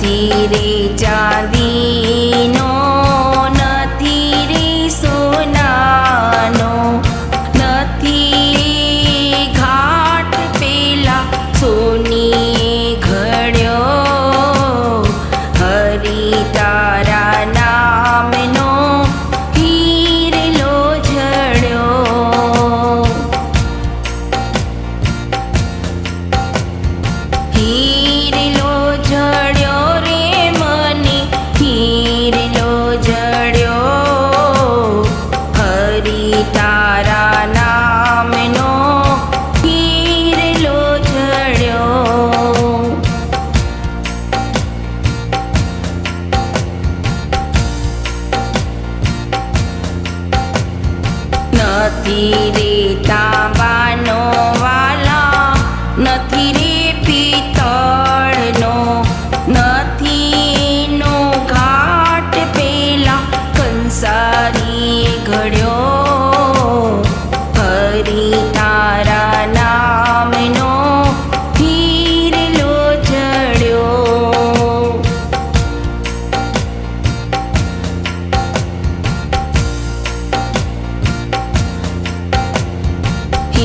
तीरे चार beating.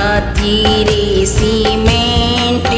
નથી રે સિમેન્ટ